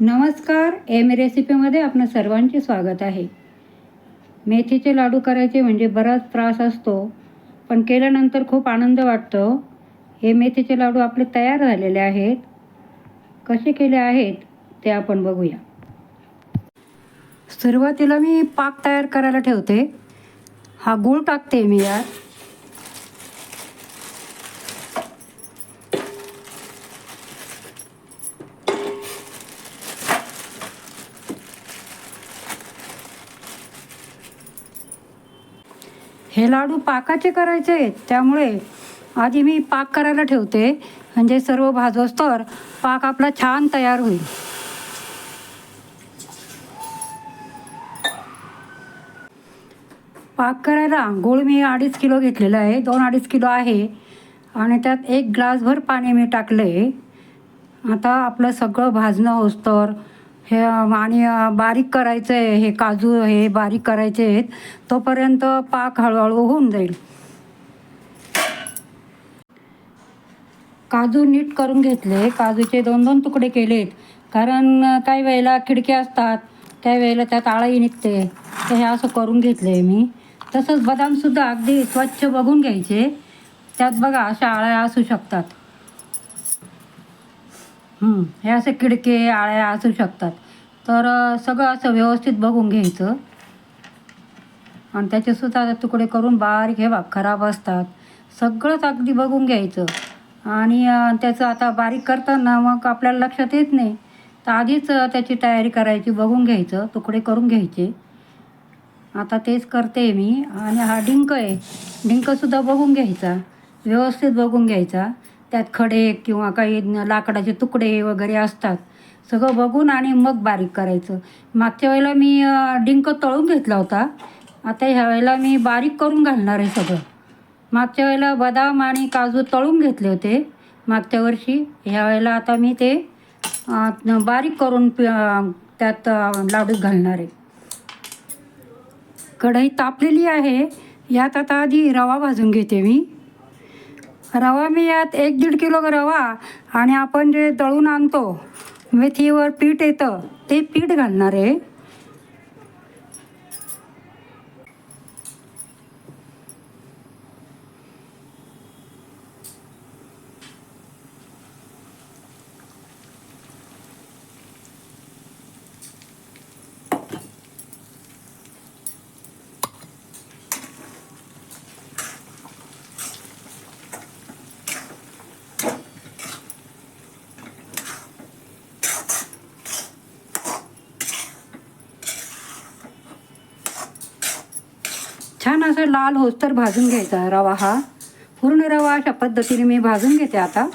नमस्कार एम रेसिपीमध्ये आपलं सर्वांचे स्वागत आहे. मेथीचे लाडू करायचे म्हणजे बराच त्रास असतो पण केल्यानंतर खूप आनंद वाटतो. हे मेथीचे लाडू आपले तयार झालेले आहेत. कसे केले आहेत ते आपण बघूया. सुरुवातीला मी पाक तयार करायला ठेवते. हा गूळ टाकते मी यात. हे लाडू पाकाचे करायचे त्यामुळे आधी मी पाक करायला ठेवते. म्हणजे सर्व भाजवस्तर पाक आपला छान तयार होईल. पाक करायला गूळ मी अडीच किलो घेतलेला आहे. दोन अडीच किलो आहे. आणि त्यात एक ग्लासभर पाणी मी टाकलं आहे आता आपलं सगळं भाजणं होस्तर हे आणि बारीक करायचं आहे हे काजू हे बारीक करायचे आहेत तोपर्यंत पाक हळूहळू होऊन जाईल. काजू नीट करून घेतले. काजूचे दोन दोन तुकडे केलेत. कारण काही वेळेला खिडक्या असतात काही वेळेला त्यात आळाही निघते. तर हे असं करून घेतले मी. तसंच बदामसुद्धा अगदी स्वच्छ बघून घ्यायचे. त्यात बघा अशा आळ्या असू शकतात. हे असे किडके आळ्या असू शकतात. तर सगळं असं व्यवस्थित बघून घ्यायचं. आणि त्याचे सुद्धा तुकडे करून बारीक हे बघ खराब असतात. सगळंच अगदी बघून घ्यायचं. आणि त्याचं आता बारीक करताना मग आपल्याला लक्षात येत नाही. तर आधीच त्याची तयारी करायची बघून घ्यायचं तुकडे करून घ्यायचे. आता तेच करते मी. आणि हा डिंक आहे. डिंकसुद्धा बघून घ्यायचा. व्यवस्थित बघून घ्यायचा. त्यात खडे किंवा काही लाकडाचे तुकडे वगैरे असतात. सगळं बघून आणि मग बारीक करायचं. मागच्या वेळेला मी डिंक तळून घेतला होता. आता ह्या वेळेला मी बारीक करून घालणार आहे सगळं. मागच्या वेळेला बदाम आणि काजू तळून घेतले होते. मागच्या वर्षी. ह्या वेळेला आता मी ते बारीक करून त्यात अ, लाडूत घालणार आहे. कढई तापलेली आहे. यात आता आधी रवा भाजून घेते मी. रवा मी यात एक दीड किलो रवा आणि आपण जे दळून आणतो मेथीवर पीठ येतं ते पीठ घालणार आहे. छान असं लाल होस्तर भाजून घ्यायचा. रवा हा. पूर्ण रवा अशा पद्धतीने मी भाजून घेते आता.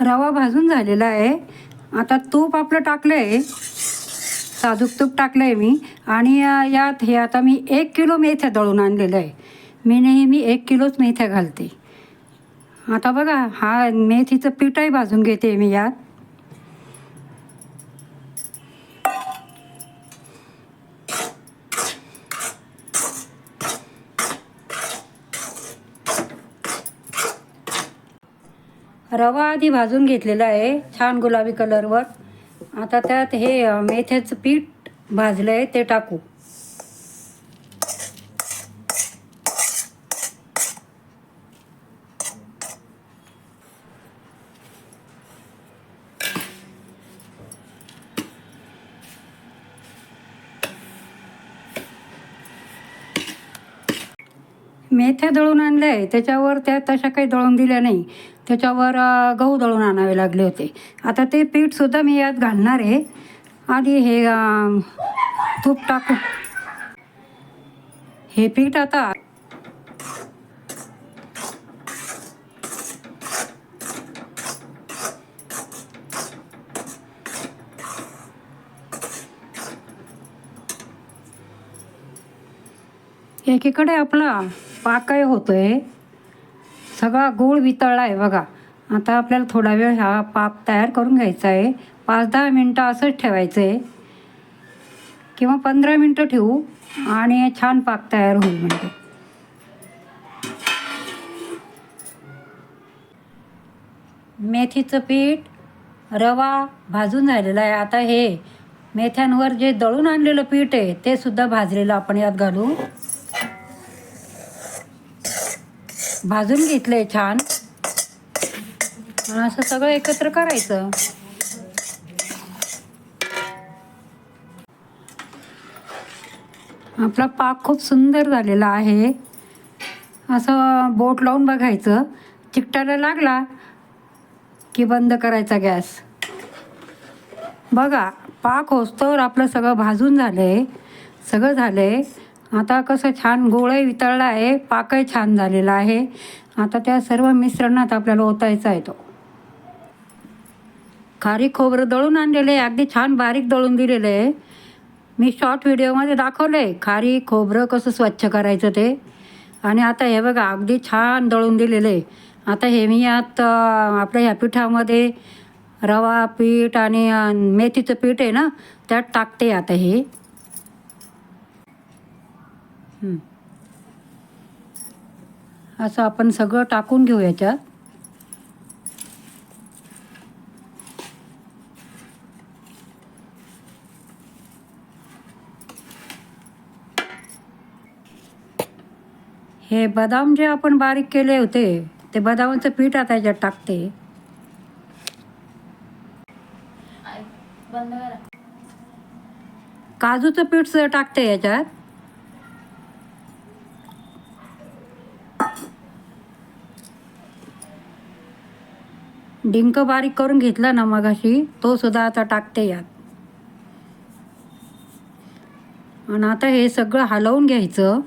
रवा भाजून झालेला आहे. आता तूप आपलं टाकलं आहे साजूक तूप टाकलं आहे मी. आणि यात हे आता मी एक किलो मेथ्या दळून आणलेलं आहे. मी नेहमी एक किलोच मेथ्या घालते. आता बघा हा मेथीचं पीठही भाजून घेते मी यात. रवा आधी भाजून घेतलेला आहे छान गुलाबी कलरवर आता त्यात हे मेथ्याचं पीठ भाजलं आहे ते टाकू. मेथ्या दळून आणल्या. आहे त्याच्यावर त्या तशा काही दळून दिल्या नाही. त्याच्यावर गहू दळून आणावे लागले होते. आता ते पीठसुद्धा मी यात घालणार आहे. आधी हे तूप टाकू हे पीठ आता एकीकडे आपला पाकही होतोय. सगळा गूळ वितळला आहे बघा. आता आपल्याला थोडा वेळ हा पाक तयार करून घ्यायचा आहे. पाच दहा मिनटं असंच ठेवायचं आहे किंवा पंधरा मिनटं ठेवू आणि छान पाक तयार होईल म्हणजे. मेथीचं पीठ रवा भाजून झालेला आहे. आता हे मेथ्यांवर जे दळून आणलेलं पीठ आहे ते सुद्धा भाजलेलं आपण यात घालू. भाजून घेतलंय छान. असं सगळं एकत्र करायचं. आपला पाक खूप सुंदर झालेला आहे. असं बोट लावून बघायचं. चिकटायला लागला की बंद करायचा गॅस. बघा पाक होस्तोवर आपलं सगळं भाजून झालं आहे सगळं झालं आहे आता कसं छान गोळही वितळला आहे पाकही छान झालेला आहे. आता त्या सर्व मिश्रणात आपल्याला ओतायचा आहे तो. खारीक खोबरं दळून आणलेलं आहे अगदी छान बारीक दळून दिलेलं आहे. मी शॉर्ट व्हिडिओमध्ये दाखवलं आहे खारीक खोबरं कसं स्वच्छ करायचं ते. आणि आता हे बघा अगदी छान दळून दिलेलं आहे. आता हे मी यात आपल्या ह्या पिठामध्ये रवा पीठ आणि मेथीचं पीठ आहे ना त्यात टाकते आता हे. असं आपण सगळं टाकून घेऊ याच्यात. हे बदाम जे आपण बारीक केले होते ते बदामाचं पीठ आता याच्यात टाकते. काजूचं पीठ टाकते याच्यात. डिंक बारीक करून घेतला ना मगाशी तो सुद्धा आता टाकते यात. आणि आता हे सगळं हलवून घ्यायचं.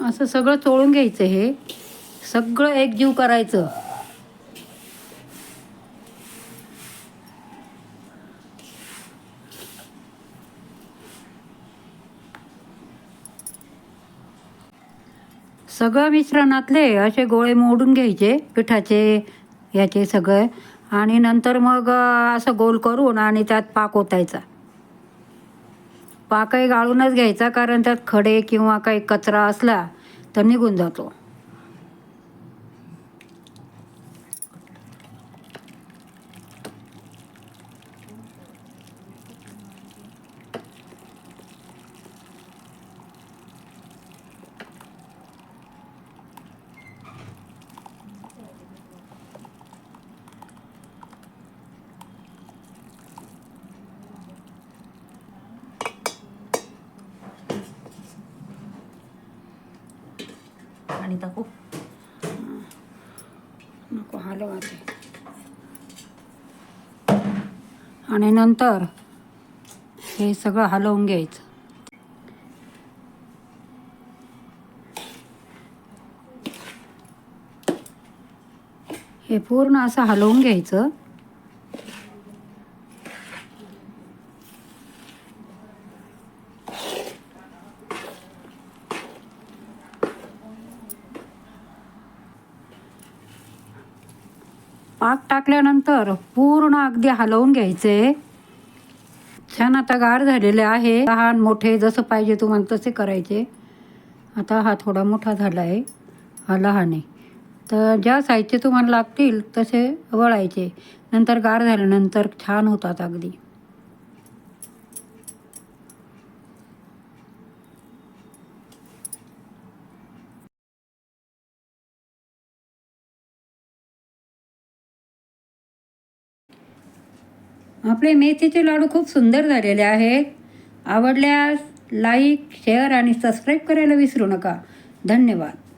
असं सगळं चोळून घ्यायचं हे. सगळं एकजीव करायचं. सगळं मिश्रणातले असे गोळे मोडून घ्यायचे पिठाचे याचे सगळे. आणि नंतर मग असं गोल करून आणि त्यात पाक ओतायचा. पाकही गाळूनच घ्यायचा कारण त्यात खडे किंवा काही कचरा असला तर निघून जातो आणि टाकू. नको हलवा ते आणि नंतर हे सगळं हलवून घ्यायचं. हे पूर्ण असं हलवून घ्यायचं. पाक टाकल्यानंतर पूर्ण अगदी हलवून घ्यायचे. छान आता गार झालेले आहे. लहान मोठे जसं पाहिजे तुम्हाला तसे करायचे. आता हा थोडा मोठा झाला आहे हा लहान आहे. तर ज्या साईजचे तुम्हाला लागतील तसे वळायचे. नंतर गार झाल्यानंतर छान होतात अगदी. आपले मेथीचे लाडू खूप सुंदर झालेले आहेत. आवडल्यास लाईक शेअर आणि सबस्क्राईब करायला विसरू नका. धन्यवाद.